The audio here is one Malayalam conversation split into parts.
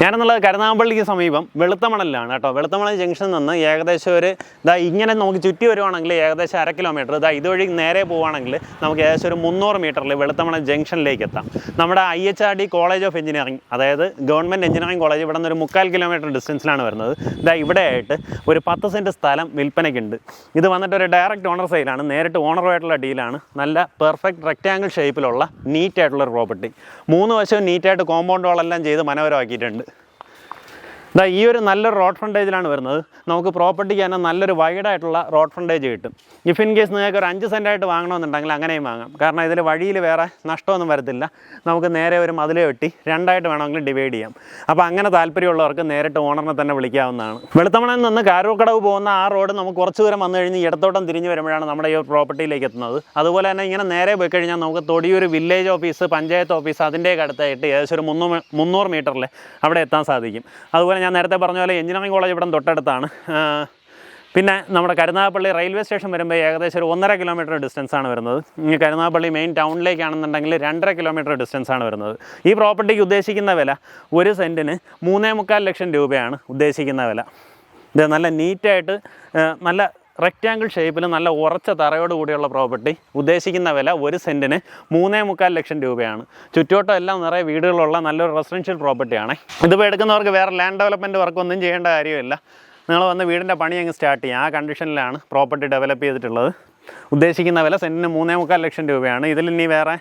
ഞാനെന്നുള്ളത് കരുനാമ്പള്ളിക്ക് സമീപം വെളുത്തമണലിലാണ് കേട്ടോ. വെളുത്തമണൽ ജംഗ്ഷനിൽ നിന്ന് ഏകദേശം ഒരു ഇതാ ഇങ്ങനെ നമുക്ക് ചുറ്റി വരുവാണെങ്കിൽ ഏകദേശം അര കിലോമീറ്റർ ഇതാ ഇതുവഴി നേരെ പോവുകയാണെങ്കിൽ നമുക്ക് ഏകദേശം ഒരു മുന്നൂറ് മീറ്ററിൽ വെളുത്തമണൽ ജംഗ്ഷനിലേക്ക് എത്താം. നമ്മുടെ I H R D college of engineering അതായത് ഗവൺമെന്റ് എഞ്ചിനീയറിംഗ് കോളേജ് ഇവിടെ നിന്ന് ഒരു മുക്കാൽ കിലോമീറ്റർ ഡിസ്റ്റൻസിലാണ് വരുന്നത്. ഇതാ ഇവിടെയായിട്ട് ഒരു പത്ത് സെന്റ് സ്ഥലം വിൽപ്പനയ്ക്കുണ്ട്. ഇത് വന്നിട്ട് ഒരു ഡയറക്റ്റ് ഓണർ സെയിലാണ് നേരിട്ട് ഓണറുമായിട്ടുള്ള ഡീലാണ് നല്ല പെർഫെക്റ്റ് റെക്റ്റാങ്കിൾ ഷേപ്പിലുള്ള നീറ്റ് ആയിട്ടുള്ള ഒരു പ്രോപ്പർട്ടി മൂന്ന് വശവും നീറ്റായിട്ട് കോമ്പൗണ്ട് വാളെല്ലാം ചെയ്ത് മനോഹരമാക്കിയിട്ടുണ്ട്. ഇതാ ഈ ഒരു നല്ലൊരു റോഡ് ഫ്രണ്ടേജിലാണ് വരുന്നത്. നമുക്ക് പ്രോപ്പർട്ടിക്ക് തന്നെ നല്ലൊരു വൈഡായിട്ടുള്ള റോഡ് ഫ്രണ്ടേജ് കിട്ടും. ഇഫ് ഇൻ കേസ് നിങ്ങൾക്ക് ഒരു അഞ്ച് സെന്റായിട്ട് വാങ്ങണമെന്നുണ്ടെങ്കിൽ അങ്ങനെയും വാങ്ങാം. കാരണം ഇതിൽ വഴിയിൽ വേറെ നഷ്ടമൊന്നും വരത്തില്ല. നമുക്ക് നേരെ ഒരു മതിൽ വെട്ടി രണ്ടായിട്ട് വേണമെങ്കിൽ ഡിവൈഡ് ചെയ്യാം. അപ്പോൾ അങ്ങനെ താല്പര്യമുള്ളവർക്ക് നേരിട്ട് ഓണറിനെ തന്നെ വിളിക്കാവുന്നതാണ്. വെളുത്തമണയിൽ നിന്ന് കാരൂർക്കടവ് പോകുന്ന ആ റോഡ് നമുക്ക് കുറച്ച് ദൂരം വന്നു കഴിഞ്ഞ് ഇടത്തോട്ടം തിരിഞ്ഞ് വരുമ്പോഴാണ് നമ്മുടെ ഈ പ്രോപ്പർട്ടിയിലേക്ക് എത്തുന്നത്. അതുപോലെ തന്നെ ഇങ്ങനെ നേരെ പോയി കഴിഞ്ഞാൽ നമുക്ക് തൊടിയൊരു വില്ലേജ് ഓഫീസ് പഞ്ചായത്ത് ഓഫീസ് അതിന്റെയൊക്കെ അടുത്തായിട്ട് ഏകദേശം ഒരു മുന്നൂറ് മുന്നൂറ് മീറ്ററിൽ അവിടെ എത്താൻ സാധിക്കും. അതുപോലെ ഞാൻ നേരത്തെ പറഞ്ഞ പോലെ എഞ്ചിനീയറിംഗ് കോളേജ് ഇവിടെ തൊട്ടടുത്താണ്. പിന്നെ നമ്മുടെ കരുനാഗപ്പള്ളി റെയിൽവേ സ്റ്റേഷൻ വരുമ്പോൾ ഏകദേശം ഒരു ഒന്നര കിലോമീറ്റർ ഡിസ്റ്റൻസ് ആണ് വരുന്നത്. ഇനി കരുനാഗപ്പള്ളി മെയിൻ ടൗണിലേക്കാണെന്നുണ്ടെങ്കിൽ രണ്ടര കിലോമീറ്റർ ഡിസ്റ്റൻസ് ആണ് വരുന്നത്. ഈ പ്രോപ്പർട്ടിക്ക് ഉദ്ദേശിക്കുന്ന വില ഒരു സെന്റിന് മൂന്നേ മുക്കാൽ ലക്ഷം രൂപയാണ് ഉദ്ദേശിക്കുന്ന വില. ഇത് നല്ല നീറ്റായിട്ട് നല്ല റെക്റ്റാങ്കിൾ ഷേപ്പിൽ നല്ല ഉറച്ച തറയോട് കൂടിയുള്ള പ്രോപ്പർട്ടി ഉദ്ദേശിക്കുന്ന വില ഒരു സെന്റിന് മൂന്നേ മുക്കാൽ ലക്ഷം രൂപയാണ്. ചുറ്റോട്ടം എല്ലാം നിറയെ വീടുകളുള്ള നല്ലൊരു റെസിഡൻഷ്യൽ പ്രോപ്പർട്ടിയാണ് ഇതിപ്പോൾ എടുക്കുന്നവർക്ക് വേറെ ലാൻഡ് ഡെവലപ്മെന്റ് വർക്ക് ഒന്നും ചെയ്യേണ്ട കാര്യമില്ല. നിങ്ങൾ വന്ന് വീടിന്റെ പണി അങ്ങ് സ്റ്റാർട്ട് ചെയ്യാം. ആ കണ്ടീഷനിലാണ് പ്രോപ്പർട്ടി ഡെവലപ്പ് ചെയ്തിട്ടുള്ളത്. ഉദ്ദേശിക്കുന്ന വില സെന്റിന് മൂന്നേ മുക്കാൽ ലക്ഷം രൂപയാണ്. ഇതിൽ ഇനി വേറെ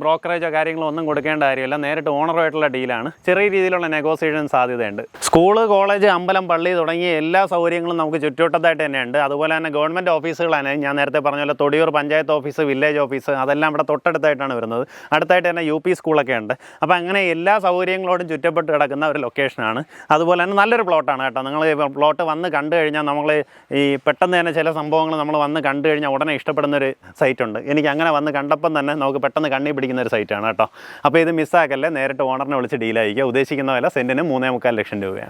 ബ്രോക്കറേജോ കാര്യങ്ങളോ ഒന്നും കൊടുക്കേണ്ട കാര്യമില്ല. നേരിട്ട് ഓണറുമായിട്ടുള്ള ഡീലാണ്. ചെറിയ രീതിയിലുള്ള നെഗോസിയേഷൻ സാധ്യതയുണ്ട്. സ്കൂൾ കോളേജ് അമ്പലം പള്ളി തുടങ്ങിയ എല്ലാ സൗകര്യങ്ങളും നമുക്ക് ചുറ്റുവട്ടത്തായിട്ട് തന്നെയുണ്ട്. അതുപോലെ തന്നെ ഗവൺമെന്റ് ഓഫീസുകളാണ്. ഞാൻ നേരത്തെ പറഞ്ഞ പോലെ Thodiyoor panchayat office village office അതെല്ലാം ഇവിടെ തൊട്ടടുത്തായിട്ടാണ് വരുന്നത്. അടുത്തായിട്ട് തന്നെ യു പി സ്കൂളൊക്കെ ഉണ്ട്. അപ്പോൾ അങ്ങനെ എല്ലാ സൗകര്യങ്ങളോടും ചുറ്റപ്പെട്ട് കിടക്കുന്ന ഒരു ലൊക്കേഷനാണ്. അതുപോലെ തന്നെ നല്ലൊരു പ്ലോട്ടാണ് കേട്ടോ. നിങ്ങൾ പ്ലോട്ട് വന്ന് കണ്ടു കഴിഞ്ഞാൽ നമ്മൾ ഈ പെട്ടെന്ന് തന്നെ ചില സംഭവങ്ങൾ നമ്മൾ വന്ന് കണ്ടു കഴിഞ്ഞാൽ ഉടനെ ഇഷ്ടപ്പെടുന്നൊരു സൈറ്റ് ഉണ്ട് എനിക്ക് അങ്ങനെ വന്ന് കണ്ടപ്പം തന്നെ നമുക്ക് പെട്ടെന്ന് കണ്ണി പിടിക്കുന്ന ഒരു സൈറ്റാണ് കേട്ടോ. അപ്പോൾ ഇത് മിസ്സാക്കല്ലേ? നേരിട്ട് ഓണറിനെ വിളിച്ച് ഡീലായിരിക്കുക. ഉദ്ദേശിക്കുന്ന വില സെന്റിന് മൂന്നേ മുക്കാൽ ലക്ഷം രൂപയാണ്.